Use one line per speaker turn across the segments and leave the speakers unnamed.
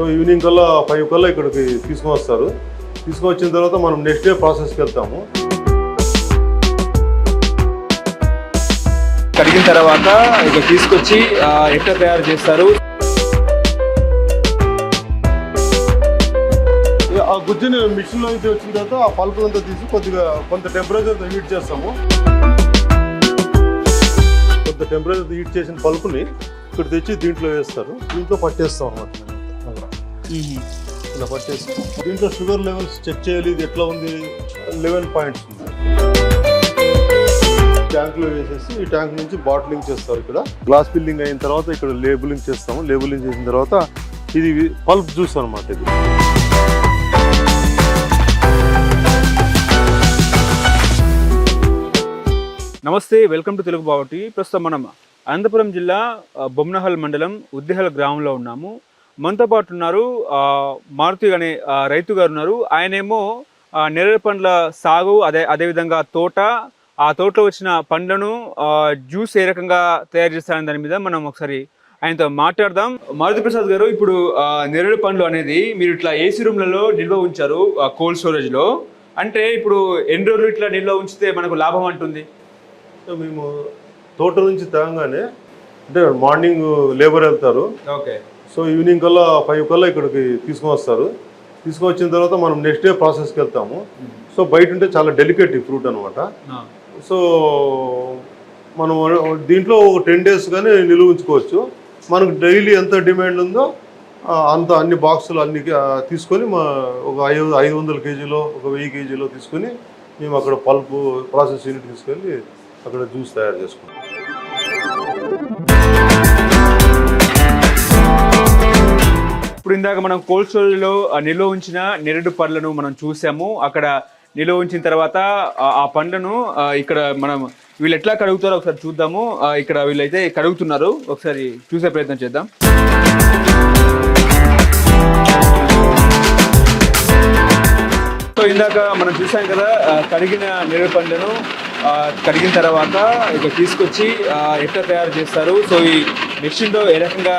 So evening కల్లా five కల్లా ఇక్కడికి తీసుకొని వస్తారు తీసుకొని వచ్చిన తర్వాత మనం నెక్స్ట్ డే ప్రాసెస్కి వెళ్తాము.
కడిగిన తర్వాత ఇక తీసుకొచ్చి ఎట్లా తయారు చేస్తారు?
ఆ గుజ్జుని మిషన్లో నుంచి వచ్చిన తర్వాత ఆ పల్పు అంతా తీసి కొద్దిగా కొంత టెంపరేచర్ హీట్ చేస్తాము. కొంత టెంపరేచర్ హీట్ చేసిన పల్పుని ఇక్కడ తెచ్చి దీంట్లో వేస్తారు. దీంట్లో పట్టేస్తాం అన్నమాట. ఇలా పట్టేసి దీంట్లో షుగర్ లెవెల్స్ చెక్ చేయాలి ఇది ఎట్లా ఉంది? లెవెన్ పాయింట్స్ ఉంది. ట్యాంక్లో వేసేసి ఈ ట్యాంక్ నుంచి బాటిలింగ్ చేస్తారు ఇక్కడ. గ్లాస్ ఫిల్లింగ్ అయిన తర్వాత ఇక్కడ లేబులింగ్ చేస్తాము. లేబులింగ్ చేసిన తర్వాత ఇది పల్ప్ జ్యూస్ అన్నమాట ఇది.
నమస్తే వెల్కమ్ టు తెలుగు బావటి ప్రస్తుతం మనం అనంతపురం జిల్లా ఆ, బొమ్నహల్ మండలం ఉద్దిహల్ గ్రామంలో ఉన్నాము. మనతో పాటు ఉన్నారు మారుతి అనే రైతు గారు ఉన్నారు. ఆయనేమో నేరేడు పండ్ల సాగు అదే అదేవిధంగా తోట ఆ తోటలో వచ్చిన పండ్లను జ్యూస్ ఏ రకంగా తయారు చేస్తారనే దాని మీద మనం ఒకసారి ఆయనతో మాట్లాడదాం. మారుతి ప్రసాద్ గారు ఇప్పుడు నేరేడు పండ్లు అనేది మీరు ఇట్లా ఏసీ రూమ్లలో నిల్వ ఉంచారు కోల్డ్ స్టోరేజ్లో. అంటే ఇప్పుడు ఎన్ని రోజులు ఇట్లా నిల్వ ఉంచితే మనకు లాభం అంటుంది?
సో మేము తోట నుంచి తేగానే అంటే మార్నింగ్ లేబర్ వెళ్తారు.
ఓకే.
సో ఈవినింగ్ కల్లా ఫైవ్ కల్లా ఇక్కడికి తీసుకొని వస్తారు. తీసుకొని వచ్చిన తర్వాత మనం నెక్స్ట్ డే ప్రాసెస్కి వెళ్తాము. సో బయట ఉంటే చాలా డెలికేట్ ఈ ఫ్రూట్ అనమాట సో మనం దీంట్లో ఒక టెన్ డేస్ కానీ నిలువ ఉంచుకోవచ్చు. మనకు డైలీ ఎంత డిమాండ్ ఉందో అంత అన్ని బాక్సులు అన్ని తీసుకొని మా ఒక ఐదు ఐదు వందల కేజీలో ఒక వెయ్యి కేజీలో తీసుకొని మేము అక్కడ పల్పు ప్రాసెస్ యూనిట్ తీసుకెళ్ళి అక్కడ జ్యూస్ తయారు చేసుకుంటాం.
ఇప్పుడు ఇందాక మనం కోల్డ్ స్టోరేజ్లో నిల్వ ఉంచిన నెరడు పండ్లను మనం చూసాము. అక్కడ నిల్వ ఉంచిన తర్వాత ఆ- పండ్లను ఇక్కడ మనం వీళ్ళు ఎట్లా కడుగుతారో ఒకసారి చూద్దాము. ఇక్కడ వీళ్ళైతే కడుగుతున్నారు. ఒకసారి చూసే ప్రయత్నం చేద్దాం. సో ఇందాక మనం చూసాం కదా కడిగిన నెరడు పండ్లను కడిగిన తర్వాత ఇక తీసుకొచ్చి ఎట్లా తయారు చేస్తారు. సో ఈ మిషన్లో ఏ రకంగా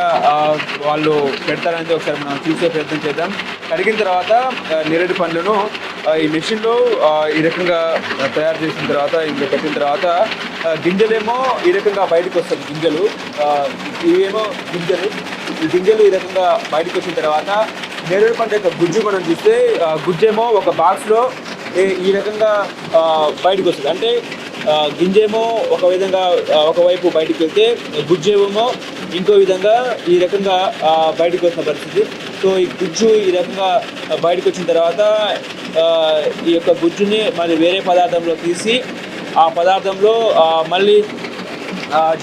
వాళ్ళు పెడతారనేది ఒకసారి మనం చూసే ప్రయత్నం చేద్దాం. కడిగిన తర్వాత నేరేడు పండ్లను ఈ మిషన్లో ఈ రకంగా తయారు చేసిన తర్వాత ఇందులో పెట్టిన తర్వాత గింజలేమో ఈ రకంగా బయటకు వస్తుంది గింజలు. ఇవేమో గింజలు. ఈ గింజలు ఈ రకంగా బయటకు వచ్చిన తర్వాత నేరేడు పంట యొక్క గుజ్జు మనం చూస్తే గుజ్జేమో ఒక బాక్స్లో ఈ- రకంగా బయటకు వస్తుంది. అంటే గింజేమో ఒక విధంగా ఒకవైపు బయటకు వెళ్తే గుజ్జేమో ఇంకో విధంగా ఈ రకంగా బయటకు వచ్చిన పరిస్థితి. సో ఈ గుజ్జు ఈ రకంగా బయటకు వచ్చిన తర్వాత ఈ యొక్క గుజ్జుని మళ్ళీ వేరే పదార్థంలో తీసి ఆ పదార్థంలో మళ్ళీ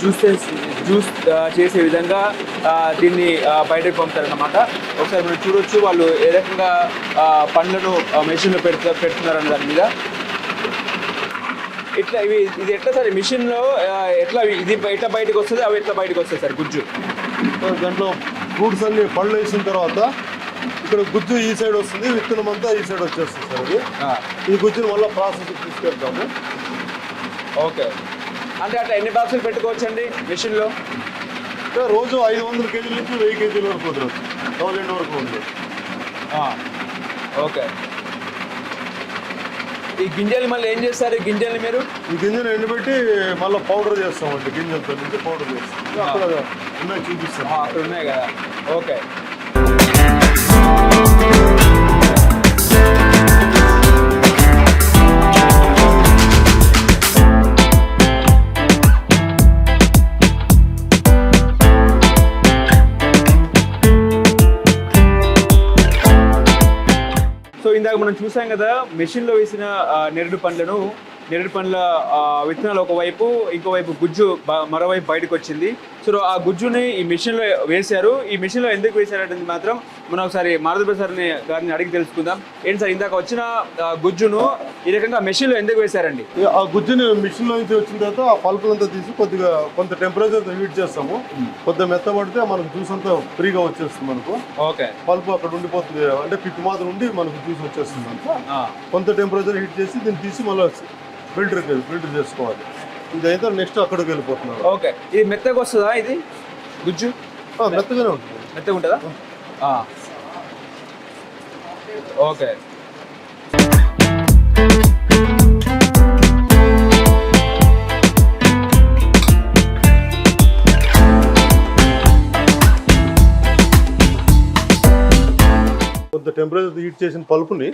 జ్యూస్ చేసి జ్యూస్ చేసే విధంగా దీన్ని బయటకు పంపుతారన్నమాట. ఒకసారి మనం చూడొచ్చు వాళ్ళు ఏ రకంగా పండ్లను మెషిన్లో పెడుతు పెడుతున్నారు దాని మీద. ఇట్లా ఇవి ఇది ఎట్లా సార్? మిషన్లో ఎట్లా ఇది ఎట్లా బయటకు వస్తుంది? అవి ఎట్లా బయటకు వస్తాయి సార్? గుజ్జు.
దాంట్లో ఫ్రూట్స్ అన్ని పళ్ళు వేసిన తర్వాత ఇక్కడ గుజ్జు ఈ సైడ్ వస్తుంది విత్తనం అంతా ఈ సైడ్ వచ్చేస్తుంది సార్
ఆ,
ఈ గుజ్జుని మళ్ళీ ప్రాసెస్ తీసుకెళ్తాము.
ఓకే. అంటే అట్లా ఎన్ని బాక్సులు పెట్టుకోవచ్చండి మిషన్లో?
రోజు ఐదు వందల కేజీల నుంచి వెయ్యి కేజీల వరకు వదలవచ్చు థౌజండ్ వరకు ఉంది
ఓకే. ఈ గింజలు మళ్ళీ ఏం చేస్తారు ఈ గింజల్ని మీరు?
ఈ గింజను ఎండబెట్టి మళ్ళీ పౌడర్ చేస్తామండి గింజలతో నుంచి పౌడర్ చేస్తాం. చూపిస్తాం.
ఉన్నాయి కదా. ఓకే. ఇందాక మనం చూసాం కదా మెషిన్లో వేసిన నెరడు పండ్లను నెరడు పండ్ల విత్తనాలు ఒకవైపు ఇంకోవైపు గుజ్జు మరోవైపు బయటకు వచ్చింది సో ఆ గుజ్జుని ఈ మెషిన్లో వేశారు. ఈ మెషిన్లో ఎందుకు వేశారంటే మాత్రం మనం ఒకసారి మారుతి ప్రసాద్ని గారిని అడిగి తెలుసుకుందాం. ఏంటి సార్ ఇందాక వచ్చిన గుజ్జును ఈ రకంగా మెషిన్లో ఎందుకు వేశారండి?
ఆ గుజ్జుని మిషన్లో నుంచి వచ్చిన తర్వాత ఆ పల్పులంతా తీసి కొద్దిగా కొంత టెంపరేచర్ హీట్ చేస్తాము. కొద్దిగా మెత్తబడితే మనకు జ్యూస్ అంతా ఫ్రీగా వచ్చేస్తుంది మనకు.
ఓకే.
పల్పు అక్కడ ఉండిపోతుంది. అంటే పిక్ మాత్రం ఉండి మనకు జ్యూస్ వచ్చేస్తుంది అంతా. కొంత టెంపరేచర్ హీట్ చేసి దీన్ని తీసి మళ్ళీ ఫిల్టర్ ఫిల్టర్ చేసుకోవాలి. ఇదైతే నెక్స్ట్ అక్కడికి వెళ్ళిపోతున్నారు
ఓకే. ఇది మెత్తగా వస్తుందా ఇది? గుజ్జు?
మెత్తగానే ఉంటుంది.
మెత్తగా ఉంటుందా. ఓకే.
కొంత టెంపరేచర్ హీట్ చేసిన పల్పుని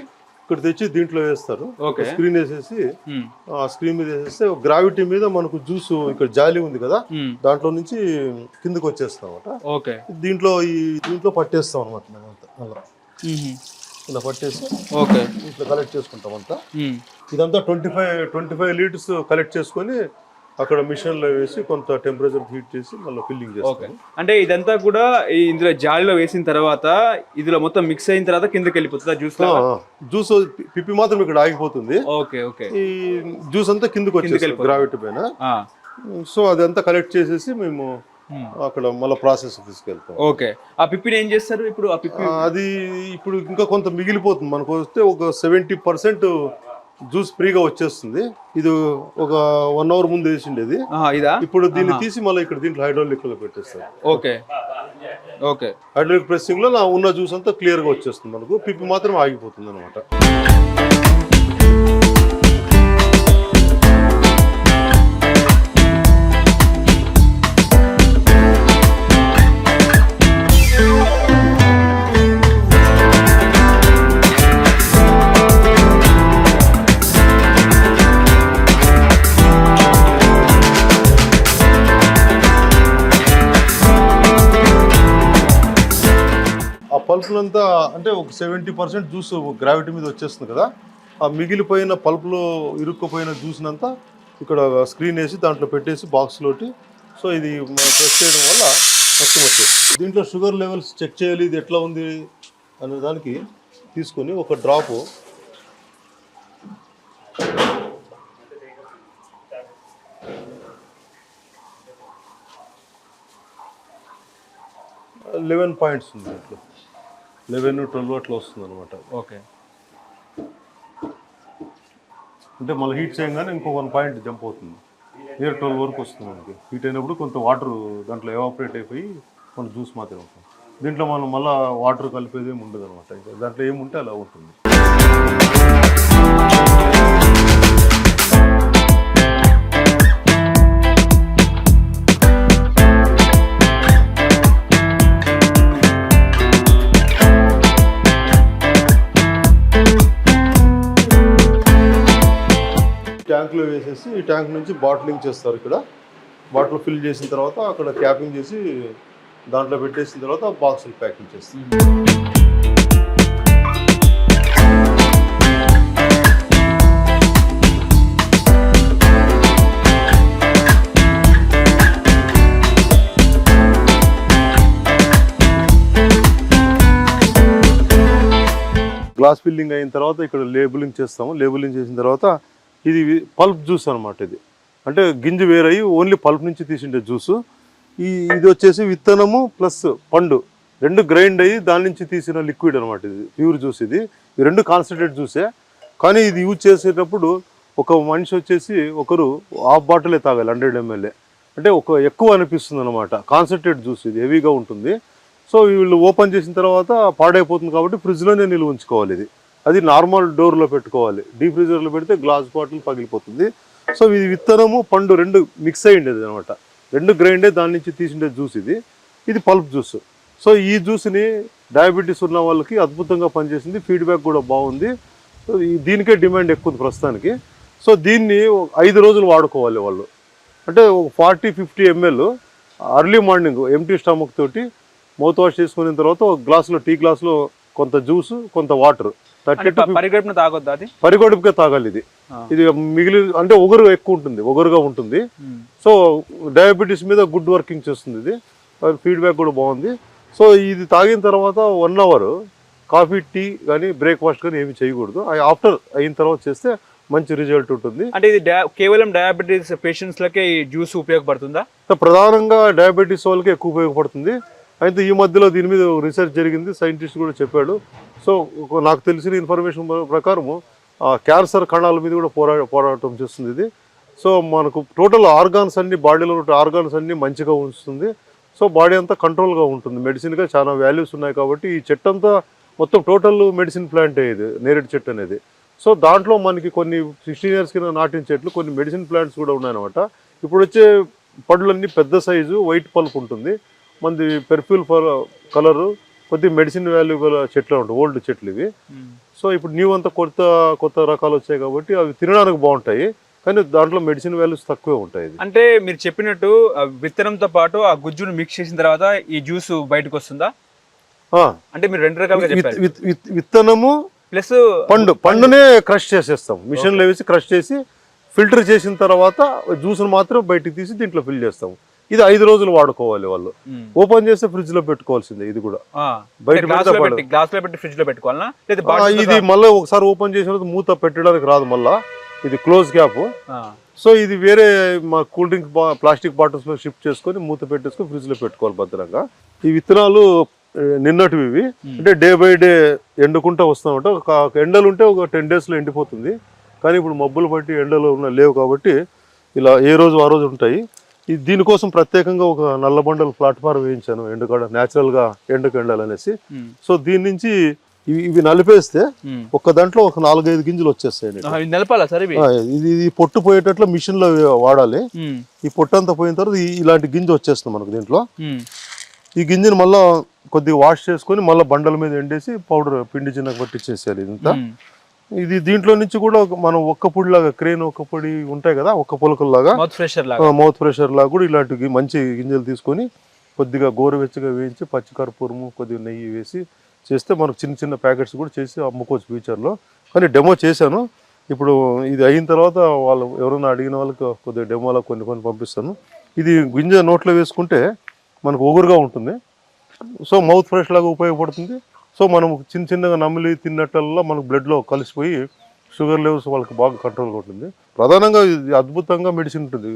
ఇక్కడ తెచ్చి దీంట్లో వేస్తారు స్క్రీన్ వేసేసి. ఆ స్క్రీన్ మీద వేసేస్తే గ్రావిటీ మీద మనకు జ్యూస్ ఇక్కడ జాలి ఉంది కదా. దాంట్లో నుంచి కిందకి వచ్చేస్తాం అనమాట
ఓకే
దీంట్లో ఈ దీంట్లో పట్టేస్తాం అనమాట మేమంతా అలా
మ్మ్.
ఇలా పట్టేసి
ఓకే
ఇట్లా కలెక్ట్ చేసుకుంటాం అంతా. ఇదంతా twenty five twenty five litres collect చేసుకొని అక్కడ మిషన్లో వేసి కొంత టెంపరేచర్ హీట్ చేసి మళ్ళీ ఫిల్లింగ్ చేస్తాం.
అంటే ఇదంతా కూడా ఇందులో జాలిలో వేసిన తర్వాత ఇందులో మొత్తం మిక్స్ అయిన తర్వాత కిందకి వెళ్ళిపోతుందా జ్యూస్
జ్యూస్ పిప్పి మాత్రం ఇక్కడ ఆగిపోతుంది.
Okay okay.
ఈ జ్యూస్ అంతా కిందకి వచ్చేసి. గ్రావిటీ పైన. సో అదంతా కలెక్ట్ చేసేసి మేము. అక్కడ మళ్ళీ ప్రాసెస్ తీసుకెళ్తాం.
ఓకే. ఆ పిప్పిని ఏం చేస్తారు ఇప్పుడు? ఆ పిప్పి
అది ఇప్పుడు ఇంకా కొంత మిగిలిపోతుంది. మనకు వస్తే ఒక సెవెంటీ పర్సెంట్ జ్యూస్ ఫ్రీగా వచ్చేస్తుంది. ఇది ఒక వన్ అవర్ ముందు వేసిండేది.
ఇదా?
ఇప్పుడు దీన్ని తీసి మళ్ళీ ఇక్కడ దీంట్లో హైడ్రాలిక్లో పెట్టేస్తారు.
ఓకే. ఓకే.
హైడ్రాలిక్ ప్రెస్సింగ్లో నా ఉన్న జ్యూస్ అంతా క్లియర్గా వచ్చేస్తుంది మనకు. పిప్పి మాత్రం ఆగిపోతుంది అనమాట పల్పులంతా అంటే ఒక సెవెంటీ పర్సెంట్ జ్యూస్ గ్రావిటీ మీద వచ్చేస్తుంది కదా. ఆ మిగిలిపోయిన పల్పులో ఇరుక్కుపోయిన జ్యూస్నంతా ఇక్కడ స్క్రీన్ వేసి దాంట్లో పెట్టేసి బాక్స్లోటి సో ఇది ప్రెస్ చేయడం వల్ల మొత్తం వచ్చేస్తుంది. దీంట్లో షుగర్ లెవెల్స్ చెక్ చేయాలి ఇది ఎట్లా ఉంది అనే దానికి తీసుకొని ఒక డ్రాపు లెవెన్ పాయింట్స్ ఉంది దీంట్లో. లెవెన్ ట్వెల్వ్ అట్లా వస్తుంది అనమాట
ఓకే.
అంటే మళ్ళీ హీట్ చేయగానే ఇంకో వన్ పాయింట్ జంప్ అవుతుంది. నియర్ ట్వెల్వ్ వరకు వస్తుంది మనకి. హీట్ అయినప్పుడు కొంత వాటర్ దాంట్లో ఎవాపరేట్ అయిపోయి మన జ్యూస్ మాత్రమే ఉంటుంది దీంట్లో మనం మళ్ళీ వాటర్ కలిపేది ఏమి ఉండదు అనమాట దాంట్లో ఏముంటే అలా ఉంటుంది. ట్యాంక్లో వేసేసి ఈ ట్యాంక్ నుంచి బాటిలింగ్ చేస్తారు ఇక్కడ. బాటిల్ ఫిల్ చేసిన తర్వాత అక్కడ క్యాపింగ్ చేసి దాంట్లో పెట్టేసిన తర్వాత బాక్సులు ప్యాకింగ్ చేస్తారు. గ్లాస్ ఫిల్లింగ్ అయిన తర్వాత ఇక్కడ లేబులింగ్ చేస్తాము. లేబులింగ్ చేసిన తర్వాత ఇది పల్ప్ జ్యూస్ అనమాట ఇది. అంటే గింజ వేరయ్యి ఓన్లీ పల్ప్ నుంచి తీసిండే జ్యూస్. ఈ ఇది వచ్చేసి విత్తనము ప్లస్ పండు. రెండు గ్రైండ్ అయ్యి దాని నుంచి తీసిన లిక్విడ్ అనమాట ఇది. ప్యూర్ జ్యూస్ ఇది. ఈ రెండు కాన్సన్ట్రేట్ జ్యూసే. కానీ ఇది యూజ్ చేసేటప్పుడు ఒక మనిషి వచ్చేసి ఒకరు హాఫ్ బాటిలే తాగాలి హండ్రెడ్ ఎంఎల్ఏ. అంటే ఒక ఎక్కువ అనిపిస్తుంది అనమాట కాన్సన్ట్రేట్ జ్యూస్ ఇది హెవీగా ఉంటుంది. సో వీళ్ళు ఓపెన్ చేసిన తర్వాత పాడైపోతుంది కాబట్టి ఫ్రిడ్జ్లోనే నిల్వ ఉంచుకోవాలి ఇది. అది నార్మల్ డోర్లో పెట్టుకోవాలి. డీప్ ఫ్రీజర్లో పెడితే గ్లాస్ బాటిల్ పగిలిపోతుంది. సో ఇది విత్తనము పండు రెండు మిక్స్ అయ్యి ఉండేది అనమాట రెండు గ్రైండే దాని నుంచి తీసిండే జ్యూస్ ఇది. ఇది పల్ప్ జ్యూస్ సో ఈ జ్యూస్ని డయాబెటీస్ ఉన్న వాళ్ళకి అద్భుతంగా పనిచేసింది. ఫీడ్బ్యాక్ కూడా బాగుంది. సో ఈ- దీనికే డిమాండ్ ఎక్కువ ఉంది ప్రస్తుతానికి. సో దీన్ని ఐదు రోజులు వాడుకోవాలి వాళ్ళు. అంటే ఒక forty fifty ML early morning empty stomach తోటి మౌత్ వాష్ చేసుకున్న తర్వాత ఒక గ్లాసులో టీ గ్లాసులో కొంత జ్యూస్ కొంత వాటర్
పరిగెడుపున తాగొద్దా అది?
పరిగొడుపుకే తాగాలి ఇది. ఇది మిగిలి అంటే ఒగరు ఎక్కువ ఉంటుంది ఒగరుగా ఉంటుంది. సో డయాబెటీస్ మీద గుడ్ వర్కింగ్ చేస్తుంది ఇది. ఫీడ్బ్యాక్ కూడా బాగుంది. సో ఇది తాగిన తర్వాత వన్ అవర్ కాఫీ టీ కానీ బ్రేక్ఫాస్ట్ కానీ ఏమి చేయకూడదు. ఆఫ్టర్ అయిన తర్వాత చేస్తే మంచి రిజల్ట్ ఉంటుంది.
అంటే ఇది కేవలం డయాబెటీస్ పేషెంట్స్ లకే ఈ జ్యూస్ ఉపయోగపడుతుందా?
సో ప్రధానంగా డయాబెటీస్ వాళ్ళకి ఎక్కువ ఉపయోగపడుతుంది. అయితే ఈ మధ్యలో దీని మీద రీసెర్చ్ జరిగింది సైంటిస్ట్ కూడా చెప్పాడు. సో నాకు తెలిసిన ఇన్ఫర్మేషన్ ప్రకారము క్యాన్సర్ కణాల మీద కూడా పోరా పోరాటం చేస్తుంది ఇది. సో మనకు టోటల్ ఆర్గాన్స్ అన్ని బాడీలో ఉన్న ఆర్గాన్స్ అన్ని మంచిగా ఉంచుతుంది. సో బాడీ అంతా కంట్రోల్గా ఉంటుంది. మెడిసిన్గా చాలా వాల్యూస్ ఉన్నాయి కాబట్టి ఈ చెట్టు అంతా మొత్తం టోటల్ మెడిసిన్ ప్లాంట్ ఇది నేరేడు చెట్టు అనేది. సో దాంట్లో మనకి కొన్ని సిక్స్టీన్ ఇయర్స్ కింద నాటిన చెట్లు కొన్ని మెడిసిన్ ప్లాంట్స్ కూడా ఉన్నాయన్నమాట. ఇప్పుడు వచ్చే పళ్ళన్నీ పెద్ద సైజు వైట్ పల్ప్ ఉంటుంది. మనది పెర్ఫ్యూల్ కలరు కొద్ది మెడిసిన్ వాల్యూ గల చెట్లు ఉంటాయి ఓల్డ్ చెట్లు ఇవి. సో ఇప్పుడు న్యూ అంతా కొత్త కొత్త రకాలు వచ్చాయి కాబట్టి అవి తినడానికి బాగుంటాయి కానీ దాంట్లో మెడిసిన్ వాల్యూస్ తక్కువే ఉంటాయి
అంటే మీరు చెప్పినట్టు విత్తనంతో పాటు ఆ గుజ్జును మిక్స్ చేసిన తర్వాత ఈ జ్యూస్ బయటకు వస్తుందా? అంటే మీరు రెండు రకాలుగా
విత్తనము
ప్లస్
పండు పండునే క్రష్ చేసేస్తాం. మిషన్లో వేసి క్రష్ చేసి ఫిల్టర్ చేసిన తర్వాత జ్యూస్ని మాత్రం బయటికి తీసి దీంట్లో ఫిల్ చేస్తాం. ఇది ఐదు రోజులు వాడుకోవాలి వాళ్ళు. ఓపెన్ చేస్తే ఫ్రిడ్జ్లో పెట్టుకోవాల్సిందే ఇది కూడా. బయట గ్లాస్లో.
పెట్టి ఫ్రిడ్జ్లో పెట్టుకోవాలా
ఇది మళ్ళీ ఒకసారి ఓపెన్ చేసిన మూత పెట్టడానికి రాదు మళ్ళా. ఇది క్లోజ్ గ్యాప్ సో ఇది వేరే మా కూల్ డ్రింక్ ప్లాస్టిక్ బాటిల్స్లో షిఫ్ట్ చేసుకొని మూత పెట్టేసుకొని ఫ్రిడ్జ్లో పెట్టుకోవాలి భద్రంగా. ఈ విత్తనాలు నిన్నటివి ఇవి. అంటే డే బై డే ఎండుకుంటా వస్తామంట. ఒక ఎండలు ఉంటే ఒక టెన్ డేస్లో ఎండిపోతుంది. కానీ ఇప్పుడు మబ్బులు బట్టి ఎండలు ఉన్న లేవు కాబట్టి ఇలా ఏ రోజు ఆ రోజు ఉంటాయి. దీనికోసం ప్రత్యేకంగా ఒక నల్ల బండలు ప్లాట్ఫామ్ వేయించాను. ఎండుకాడ natural గా ఎండకు ఎండాలనేసి. సో దీని నుంచి ఇవి ఇవి నలిపేస్తే ఒక్క దాంట్లో ఒక నాలుగైదు గింజలు వచ్చేస్తాయి
నిలపాలా సార్
ఇది ఇది పొట్టు పోయేటట్లు మిషన్లో వాడాలి ఈ పొట్టు అంతా పోయిన తర్వాత ఇలాంటి గింజ వచ్చేస్తుంది మనకు దీంట్లో. ఈ గింజని మళ్ళీ కొద్దిగా వాష్ చేసుకొని మళ్ళీ బండల మీద ఎండేసి పౌడర్ పిండి చిన్నగా పట్టించేసేయాలి ఇదంతా. ఇది దీంట్లో నుంచి కూడా మనం ఒక్క పొడి లాగా క్రేన్ ఒక్క పొడి ఉంటాయి కదా ఒక్క పొలకల్లాగా
మౌత్ ఫ్రెషర్ లాగా.
మౌత్ ప్రెషర్ లాగా కూడా ఇలాంటి మంచి గింజలు తీసుకొని కొద్దిగా గోరువెచ్చగా వేయించి పచ్చికర్పూరము కొద్దిగా నెయ్యి వేసి చేస్తే మనకు చిన్న చిన్న ప్యాకెట్స్ కూడా చేసి అమ్ముకోవచ్చు ఫ్యూచర్లో కానీ డెమో చేశాను. ఇప్పుడు ఇది అయిన తర్వాత వాళ్ళు ఎవరైనా అడిగిన వాళ్ళకి కొద్దిగా డెమోలో కొన్ని కొన్ని పంపిస్తాను. ఇది గింజ నోట్లో వేసుకుంటే మనకు ఒగురుగా ఉంటుంది. సో మౌత్ ఫ్రెష్ లాగా ఉపయోగపడుతుంది. సో మనం చిన్న చిన్నగా నమిలి తిన్నట్టల్లా మనకు బ్లడ్లో కలిసిపోయి షుగర్ లెవెల్స్ వాళ్ళకి బాగా కంట్రోల్గా ఉంటుంది ప్రధానంగా ఇది అద్భుతంగా మెడిసిన్ ఉంటుంది.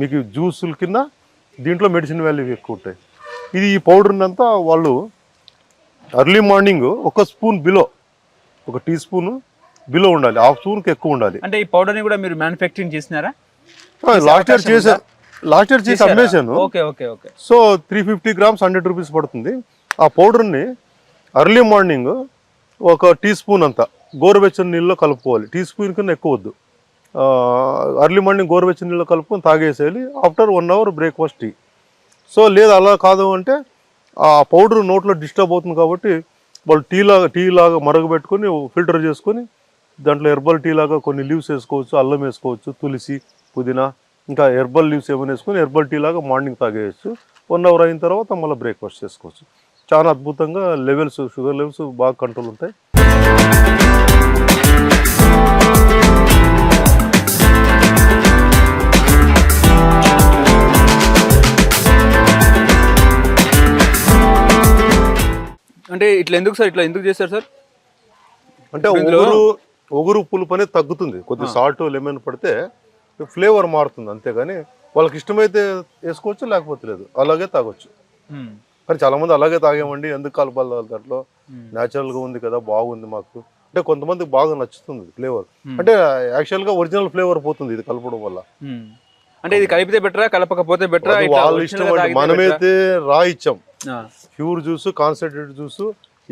మీకు జ్యూసుల కింద దీంట్లో మెడిసిన్ వాల్యూ ఎక్కువ ఉంటాయి. ఇది ఈ పౌడర్ని అంతా వాళ్ళు అర్లీ మార్నింగ్ ఒక స్పూన్ బిలో ఒక టీ స్పూన్ బిలో ఉండాలి. హాఫ్ స్పూన్కి ఎక్కువ ఉండాలి.
అంటే ఈ పౌడర్ని కూడా మీరు మ్యానుఫ్యాక్చరింగ్ చేసినారా?
లాస్ట్ ఇయర్ చేశాను లాస్ట్ ఇయర్ చేసి అమ్మేశాను.
Okay okay okay.
So three fifty grams hundred rupees పడుతుంది. ఆ పౌడర్ని అర్లీ మార్నింగ్ ఒక టీ స్పూన్ అంత గోరువెచ్చని నీళ్ళలో కలుపుకోవాలి. టీ స్పూన్ కన్నా ఎక్కువ వద్దు. అర్లీ మార్నింగ్ గోరువెచ్చని నీళ్ళలో కలుపుకొని తాగేసేయాలి. After one hour breakfast tea so లేదు అలా కాదు అంటే ఆ పౌడర్ నోట్లో డిస్టర్బ్ అవుతుంది కాబట్టి వాళ్ళు టీ లాగా టీ లాగా మరగబెట్టుకొని ఫిల్టర్ చేసుకొని దాంట్లో హెర్బల్ టీ లాగా కొన్ని లీవ్స్ వేసుకోవచ్చు అల్లం వేసుకోవచ్చు తులసి పుదీనా ఇంకా హెర్బల్ లీవ్స్ ఏమైనా వేసుకొని హెర్బల్ టీ లాగా మార్నింగ్ తాగేయచ్చు. వన్ అవర్ అయిన తర్వాత మళ్ళీ బ్రేక్ఫాస్ట్ చేసుకోవచ్చు. చాలా అద్భుతంగా లెవెల్స్ షుగర్ లెవెల్స్ బాగా కంట్రోల్ ఉంటాయి.
అంటే ఇట్లా ఎందుకు సార్ ఇట్లా ఎందుకు చేస్తారు సార్?
అంటే ఒగురు ఒగురు పులుపు అనేది తగ్గుతుంది. కొద్ది సాల్ట్ లెమన్ పడితే ఫ్లేవర్ మారుతుంది అంతేగాని వాళ్ళకి ఇష్టమైతే వేసుకోవచ్చు లేకపోతే లేదు. అలాగే తాగొచ్చు. కానీ చాలా మంది అలాగే తాగామండి ఎందుకు కలపాలి దాంట్లో?
ఉమ్,
న్యాచురల్గా ఉంది కదా బాగుంది మాకు. అంటే కొంతమందికి బాగా నచ్చుతుంది ఫ్లేవర్. అంటే యాక్చువల్గా ఒరిజినల్ ఫ్లేవర్ పోతుంది ఇది కలపడం వల్ల.
అంటే ఇది కలిపితే బెటరా కలపకపోతే బెటరా
వాళ్ళ ఇష్టం మనమైతే రా ఇచ్చాం. ప్యూర్ జ్యూస్ కాన్సన్ట్రేటెడ్ జ్యూస్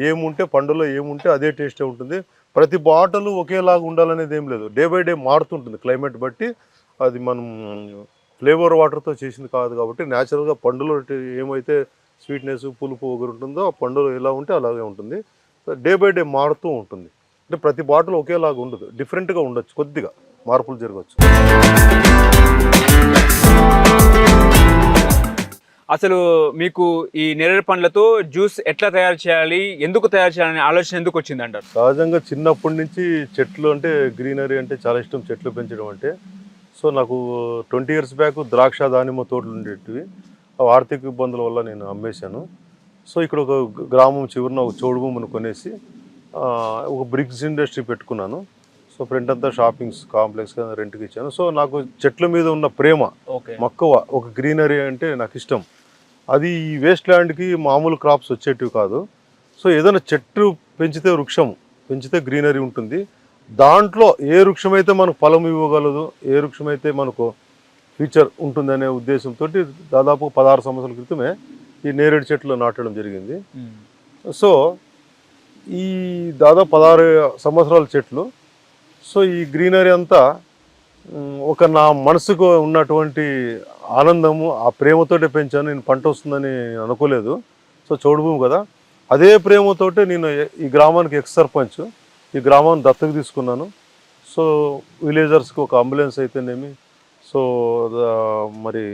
ఏముంటే పండులో ఏముంటే అదే టేస్టే ఉంటుంది. ప్రతి బాటలు ఒకేలాగా ఉండాలనేది ఏం లేదు. డే బై డే మారుతుంటుంది క్లైమేట్ బట్టి. అది మనం ఫ్లేవర్ వాటర్తో చేసింది కాదు కాబట్టి న్యాచురల్గా పండులో ఏమైతే స్వీట్నెస్ పులుపు ఒకరు ఉంటుందో ఆ పండులో ఎలా ఉంటే అలాగే ఉంటుంది. డే బై డే మారుతూ ఉంటుంది. అంటే ప్రతి బాటిల్ ఒకేలాగా ఉండదు. డిఫరెంట్గా ఉండొచ్చు కొద్దిగా మార్పులు జరగచ్చు.
అసలు మీకు ఈ నేరేడు పండ్లతో జ్యూస్ ఎట్లా తయారు చేయాలి ఎందుకు తయారు చేయాలనే ఆలోచన ఎందుకు వచ్చింది అంటారు?
సహజంగా చిన్నప్పటి నుంచి చెట్లు అంటే గ్రీనరీ అంటే చాలా ఇష్టం చెట్లు పెంచడం అంటే. సో నాకు ట్వంటీ ఇయర్స్ బ్యాక్ ద్రాక్ష దానిమ్మ తోటలు ఉండేటివి. ఆర్థిక ఇబ్బందుల వల్ల నేను అమ్మేశాను. సో ఇక్కడ ఒక గ్రామం చివరిన ఒక చౌడు భూమిని కొనేసి ఒక బ్రిక్స్ ఇండస్ట్రీ పెట్టుకున్నాను. సో ఫ్రంట్ అంతా షాపింగ్స్ కాంప్లెక్స్ రెంట్కి ఇచ్చాను. సో నాకు చెట్ల మీద ఉన్న ప్రేమ మక్కువ ఒక గ్రీనరీ అంటే నాకు ఇష్టం. అది ఈ వేస్ట్ ల్యాండ్కి మామూలు క్రాప్స్ వచ్చేటివి కాదు. సో ఏదైనా చెట్టు పెంచితే వృక్షం పెంచితే గ్రీనరీ ఉంటుంది. దాంట్లో ఏ వృక్షం అయితే మనకు ఫలం ఇవ్వగలదు ఏ వృక్షం అయితే మనకు ఫ్యూచర్ ఉంటుందనే ఉద్దేశంతో దాదాపు పదహారు సంవత్సరాల క్రితమే ఈ నేరేడు చెట్లు నాటడం జరిగింది. సో ఈ దాదాపు పదహారు సంవత్సరాల చెట్లు సో ఈ గ్రీనరీ అంతా ఒక నా మనసుకు ఉన్నటువంటి ఆనందము ఆ ప్రేమతోటే పెంచాను నేను పంట వస్తుందని అనుకోలేదు. సో చౌడు భూమి కదా. అదే ప్రేమతోటే నేను ఈ గ్రామానికి ఎక్స్ సర్పంచ్ ఈ గ్రామాన్ని దత్తకు తీసుకున్నాను. సో విలేజర్స్కి ఒక అంబులెన్స్ అయితేనేమి సో మరి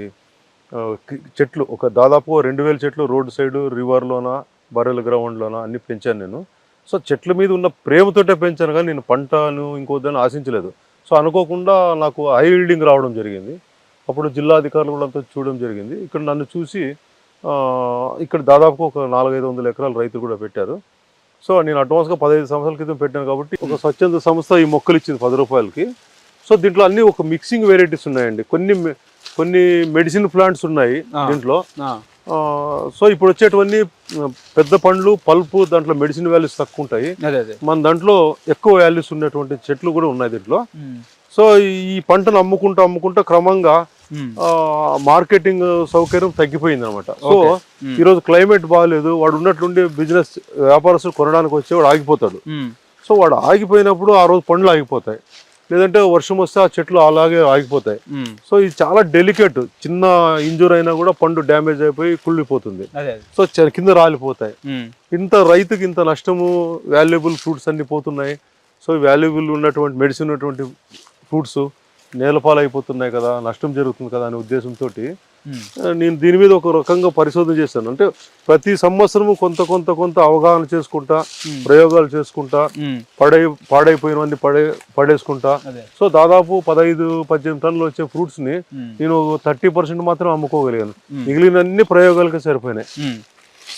చెట్లు ఒక దాదాపు రెండు వేల చెట్లు రోడ్ సైడ్ రివర్లోన బర్రెల గ్రౌండ్లోన అన్ని పెంచాను నేను. సో చెట్ల మీద ఉన్న ప్రేమతోటే పెంచాను కానీ నేను పంటను ఇంకోదాన్ని ఆశించలేదు. సో అనుకోకుండా నాకు హై హీల్డింగ్ రావడం జరిగింది. అప్పుడు జిల్లా అధికారులు కూడా అంతా చూడడం జరిగింది. ఇక్కడ నన్ను చూసి ఇక్కడ దాదాపు ఒక నాలుగైదు వందల ఎకరాలు రైతులు కూడా పెట్టారు. సో నేను అడ్వాన్స్గా పదహైదు సంవత్సరాల క్రితం పెట్టాను కాబట్టి ఒక స్వచ్ఛంద సంస్థ ఈ మొక్కలు ఇచ్చింది పది రూపాయలకి. సో దీంట్లో అన్ని ఒక మిక్సింగ్ వెరైటీస్ ఉన్నాయండి. కొన్ని కొన్ని మెడిసిన్ ప్లాంట్స్ ఉన్నాయి. దీంట్లో. సో ఇప్పుడు వచ్చేటివన్నీ పెద్ద పండ్లు పల్పు దాంట్లో మెడిసిన్ వాల్యూస్ తక్కువ ఉంటాయి మన దాంట్లో ఎక్కువ వాల్యూస్ ఉన్నటువంటి చెట్లు కూడా ఉన్నాయి దీంట్లో. సో ఈ పంటను అమ్ముకుంటూ అమ్ముకుంటూ క్రమంగా మార్కెటింగ్ సౌకర్యం తగ్గిపోయింది అనమాట సో. ఈరోజు క్లైమేట్ బాగాలేదు. వాడు ఉన్నట్లుండి బిజినెస్ వ్యాపారస్తులు కొనడానికి వచ్చి వాడు ఆగిపోతాడు సో వాడు ఆగిపోయినప్పుడు ఆ రోజు పండ్లు ఆగిపోతాయి. లేదంటే వర్షం వస్తే ఆ చెట్లు అలాగే ఆగిపోతాయి. సో ఇది చాలా డెలికేట్. చిన్న ఇంజూర్ అయినా కూడా పండు డ్యామేజ్ అయిపోయి కుళ్ళిపోతుంది. సో కింద రాలిపోతాయి. ఇంత రైతుకి ఇంత నష్టము వాల్యుబుల్ ఫ్రూట్స్ అన్ని పోతున్నాయి. సో వాల్యుబుల్ ఉన్నటువంటి మెడిసిన్ ఉన్నటువంటి ఫ్రూట్స్ నేలపాలు అయిపోతున్నాయి కదా నష్టం జరుగుతుంది కదా అనే ఉద్దేశంతో నేను దీని మీద ఒక రకంగా పరిశోధన చేశాను. అంటే ప్రతి సంవత్సరము కొంత కొంత కొంత అవగాహన చేసుకుంటా. ప్రయోగాలు చేసుకుంటా పడై పాడైపోయినవన్నీ పడే పడేసుకుంటా. సో దాదాపు పదహైదు పద్దెనిమిది టన్నులు వచ్చే
ఫ్రూట్స్ని
నేను థర్టీ పర్సెంట్ మాత్రం అమ్ముకోగలిగాను. మిగిలిన అన్ని ప్రయోగాలకి సరిపోయినాయి.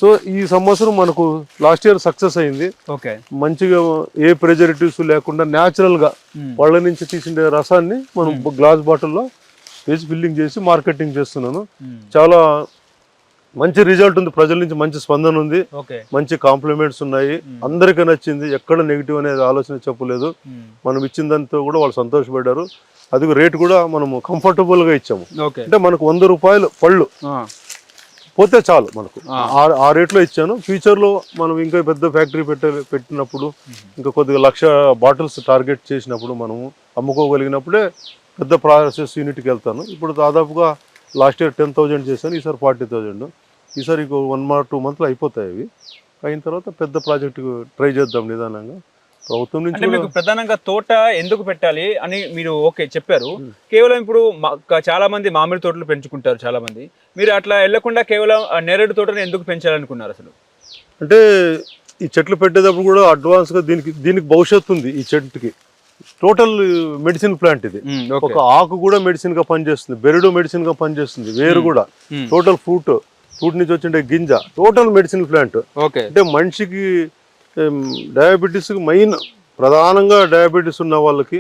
సో ఈ సంవత్సరం మనకు లాస్ట్ ఇయర్ సక్సెస్ అయింది.
ఓకే.
మంచిగా ఏ ప్రెజర్వేటివ్స్ లేకుండా
న్యాచురల్గా
వాళ్ళ నుంచి తీసిన రసాన్ని మనం గ్లాస్ బాటిల్లో వేసి ఫిల్లింగ్ చేసి మార్కెటింగ్ చేస్తున్నాను. చాలా మంచి రిజల్ట్ ఉంది. ప్రజల నుంచి మంచి స్పందన ఉంది. మంచి కాంప్లిమెంట్స్ ఉన్నాయి. అందరికీ నచ్చింది. ఎక్కడ నెగిటివ్ అనేది ఆలోచన చెప్పలేదు. మనం ఇచ్చిన దాంతో కూడా వాళ్ళు సంతోషపడ్డారు. అది రేట్ కూడా మనము comfortable గా ఇచ్చాము.
ఓకే.
అంటే మనకు వంద రూపాయలు పళ్ళు. పోతే చాలు మనకు.
ఆ.
రేట్లో ఇచ్చాను. ఫ్యూచర్లో మనం ఇంకా పెద్ద ఫ్యాక్టరీ పెట్ట పెట్టినప్పుడు ఇంకా కొద్దిగా లక్ష బాటిల్స్ టార్గెట్ చేసినప్పుడు మనము అమ్ముకోగలిగినప్పుడే పెద్ద ప్రాసెస్ యూనిట్కి వెళ్తాను. ఇప్పుడు దాదాపుగా లాస్ట్ ఇయర్ టెన్ థౌజండ్ చేశాను ఈసారి ఫార్టీ థౌజండ్. ఈసారి ఇంకో వన్ ఆర్ టూ మంత్లో అయిపోతాయి అవి. అయిన తర్వాత పెద్ద ప్రాజెక్ట్ ట్రై చేద్దాం నిదానంగా. ప్రభుత్వం నుంచి
మీకు ప్రధానంగా తోట ఎందుకు పెట్టాలి అని మీరు ఓకే చెప్పారు. కేవలం ఇప్పుడు చాలా మంది మామిడి తోటలు పెంచుకుంటారు చాలా మంది మీరు అట్లా వెళ్ళకుండా కేవలం నేరేడు తోటను ఎందుకు పెంచాలనుకున్నారు అసలు?
అంటే ఈ చెట్లు పెట్టేటప్పుడు కూడా అడ్వాన్స్గా దీనికి దీనికి భవిష్యత్తు ఉంది ఈ చెట్టుకి. టోటల్ మెడిసిన్ ప్లాంట్ ఇది. ఒక ఆకు కూడా మెడిసిన్గా పనిచేస్తుంది బెరడు మెడిసిన్గా పనిచేస్తుంది వేరు కూడా. టోటల్ ఫ్రూట్ ఫ్రూట్ నుంచి వచ్చిండే గింజ టోటల్ మెడిసిన్ ప్లాంట్.
ఓకే.
అంటే మనిషికి డయాబెటీస్ మెయిన్ ప్రధానంగా డయాబెటీస్ ఉన్న వాళ్ళకి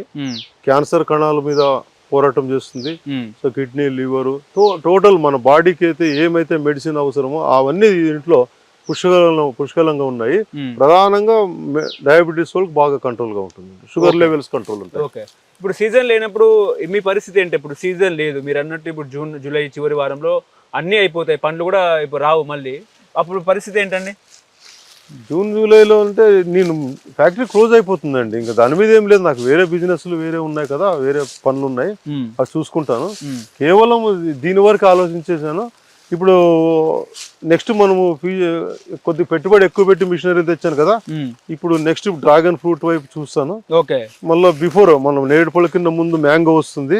క్యాన్సర్ కణాల మీద పోరాటం చేస్తుంది.
సో
కిడ్నీ లివరు టోటల్ మన బాడీకి అయితే ఏమైతే మెడిసిన్ అవసరమో అవన్నీ దీంట్లో పుష్కలంగా పుష్కలంగా ఉన్నాయి. ప్రధానంగా డయాబెటీస్ వాళ్ళకి బాగా కంట్రోల్గా ఉంటుంది. షుగర్ లెవెల్స్ కంట్రోల్ ఉంటాయి.
ఓకే. ఇప్పుడు సీజన్ లేనప్పుడు మీ పరిస్థితి ఏంటి? ఇప్పుడు సీజన్ లేదు. మీరు అన్నట్టు ఇప్పుడు జూన్ జూలై చివరి వారంలో అన్నీ అయిపోతాయి. పండ్లు కూడా ఇప్పుడు రావు మళ్ళీ. అప్పుడు పరిస్థితి ఏంటండి?
జూన్ జూలైలో అంటే నేను ఫ్యాక్టరీ క్లోజ్ అయిపోతుందండి. ఇంకా దాని మీద ఏం లేదు. నాకు వేరే బిజినెస్లు వేరే ఉన్నాయి కదా వేరే పనులు ఉన్నాయి. అది చూసుకుంటాను. కేవలం దీని వరకు ఆలోచించేసాను. ఇప్పుడు నెక్స్ట్ మనము కొద్ది పెట్టుబడి ఎక్కువ పెట్టి మిషనరీ తెచ్చాను కదా. ఇప్పుడు నెక్స్ట్ డ్రాగన్ ఫ్రూట్ వైపు చూస్తాను.
ఓకే.
మళ్ళీ బిఫోర్ మనం నేరేడు పళ్ళ కింద ముందు మ్యాంగో వస్తుంది.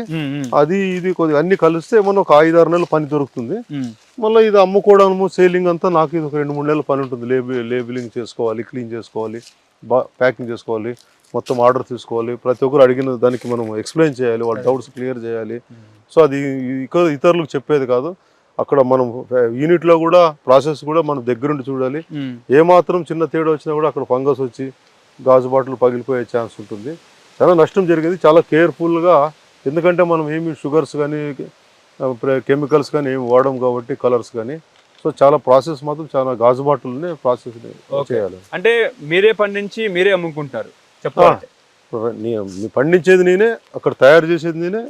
అది ఇది కొద్దిగా అన్ని కలిస్తే మనం ఒక ఐదు ఆరు నెలలు పని దొరుకుతుంది. మళ్ళీ ఇది అమ్ముకోవడము సేలింగ్ అంతా నాకు ఇది ఒక రెండు మూడు నెలల పని ఉంటుంది. లేబి లేబిలింగ్ చేసుకోవాలి క్లీన్ చేసుకోవాలి ప్యాకింగ్ చేసుకోవాలి మొత్తం ఆర్డర్ తీసుకోవాలి. ప్రతి ఒక్కరు అడిగిన దానికి మనం ఎక్స్ప్లెయిన్ చేయాలి వాళ్ళ డౌట్స్ క్లియర్ చేయాలి. సో అది ఇతరులకు చెప్పేది కాదు. అక్కడ మనం యూనిట్లో కూడా ప్రాసెస్ కూడా మనం దగ్గరుండి చూడాలి.
ఉమ్,
ఏ మాత్రం చిన్న తేడా వచ్చినా కూడా అక్కడ ఫంగస్ వచ్చి గాజు బాటిల్ పగిలిపోయే ఛాన్స్ ఉంటుంది. చాలా నష్టం జరిగింది. చాలా కేర్ఫుల్గా ఎందుకంటే మనం ఏమి షుగర్స్ కానీ కెమికల్స్ కానీ ఏమి వాడడం కాబట్టి కలర్స్ కానీ. సో చాలా ప్రాసెస్ మాత్రం చాలా గాజు బాటిల్ని ప్రాసెస్ చేయాలి.
అంటే మీరే పండించి మీరే అమ్ముకుంటారు.
నీ పండించేది నేనే అక్కడ తయారు చేసేది నేనే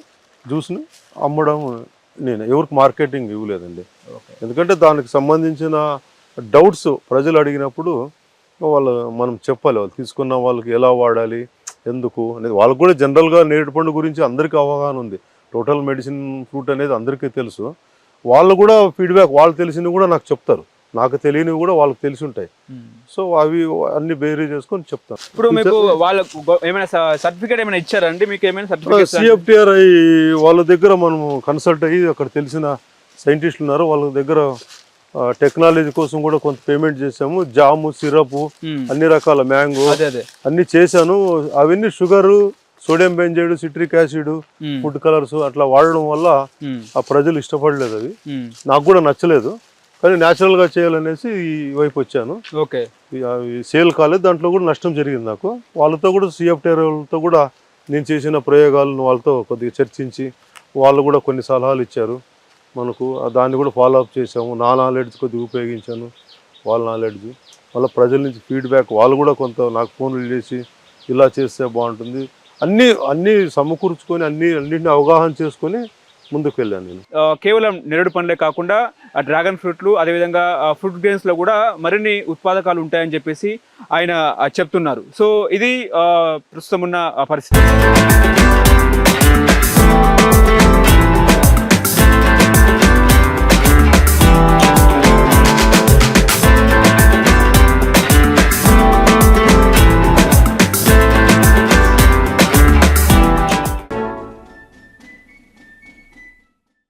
జ్యూస్ని అమ్మడం నేనే ఎవరికి మార్కెటింగ్ ఇవ్వలేదండి. ఎందుకంటే దానికి సంబంధించిన డౌట్స్ ప్రజలు అడిగినప్పుడు వాళ్ళు మనం చెప్పాలి వాళ్ళు తీసుకున్న వాళ్ళకి ఎలా వాడాలి ఎందుకు అనేది వాళ్ళకు కూడా జనరల్గా నేరేడు పండు గురించి అందరికీ అవగాహన ఉంది. టోటల్ మెడిసిన్ ఫ్రూట్ అనేది అందరికీ తెలుసు. వాళ్ళు కూడా ఫీడ్బ్యాక్ వాళ్ళు తెలిసినవి కూడా నాకు చెప్తారు. నాకు తెలియనివి కూడా వాళ్ళకి తెలిసి ఉంటాయి. సో అవి అన్ని బేరీ చేసుకొని చెప్తాను.
ఇప్పుడు మీకు వాళ్ళకు ఏమైనా సర్టిఫికేట్ ఏమైనా ఇచ్చారండి? మీకు ఏమైనా సర్టిఫికేట్
సిఎఫ్టిఆర్ఐ వాళ్ళ దగ్గర మనం కన్సల్ట్ అయ్యి అక్కడ తెలిసిన సైంటిస్టులు ఉన్నారు. వాళ్ళ దగ్గర టెక్నాలజీ కోసం కూడా కొంత పేమెంట్ చేసాము జాము సిరప్ అన్ని రకాల మ్యాంగో అన్ని చేశాను. అవన్నీ sugar sodium benzoate citric acid. Food colours అట్లా వాడడం వల్ల. ఆ ప్రజలు ఇష్టపడలేదు అవి.
నాకు
కూడా నచ్చలేదు. కానీ న్యాచురల్గా చేయాలనేసి ఈ వైపు వచ్చాను.
ఓకే.
సేల్ కాలేదు దాంట్లో కూడా నష్టం జరిగింది నాకు. వాళ్ళతో కూడా సిఎఫ్టీఆర్ వాళ్ళతో కూడా నేను చేసిన ప్రయోగాలను వాళ్ళతో కొద్దిగా చర్చించి వాళ్ళు కూడా కొన్ని సలహాలు ఇచ్చారు. మనకు దాన్ని కూడా ఫాలో అప్ చేసాము నా నాలెడ్జ్ కొద్దిగా ఉపయోగించాను వాళ్ళ నాలెడ్జ్ వాళ్ళ ప్రజల నుంచి ఫీడ్బ్యాక్ వాళ్ళు కూడా కొంత నాకు ఫోన్లు చేసి ఇలా చేస్తే బాగుంటుంది. అన్నీ అన్నీ సమకూర్చుకొని అన్ని అన్నింటిని అవగాహన చేసుకొని ముందుకు వెళ్ళాను నేను.
కేవలం నేరేడు పండ్లే కాకుండా డ్రాగన్ ఫ్రూట్లు అదేవిధంగా ఫ్రూట్ గ్రెయిన్స్లో కూడా మరిన్ని ఉత్పాదకాలు ఉంటాయని చెప్పేసి ఆయన చెప్తున్నారు. సో ఇది ప్రస్తుతం ఉన్న పరిస్థితి.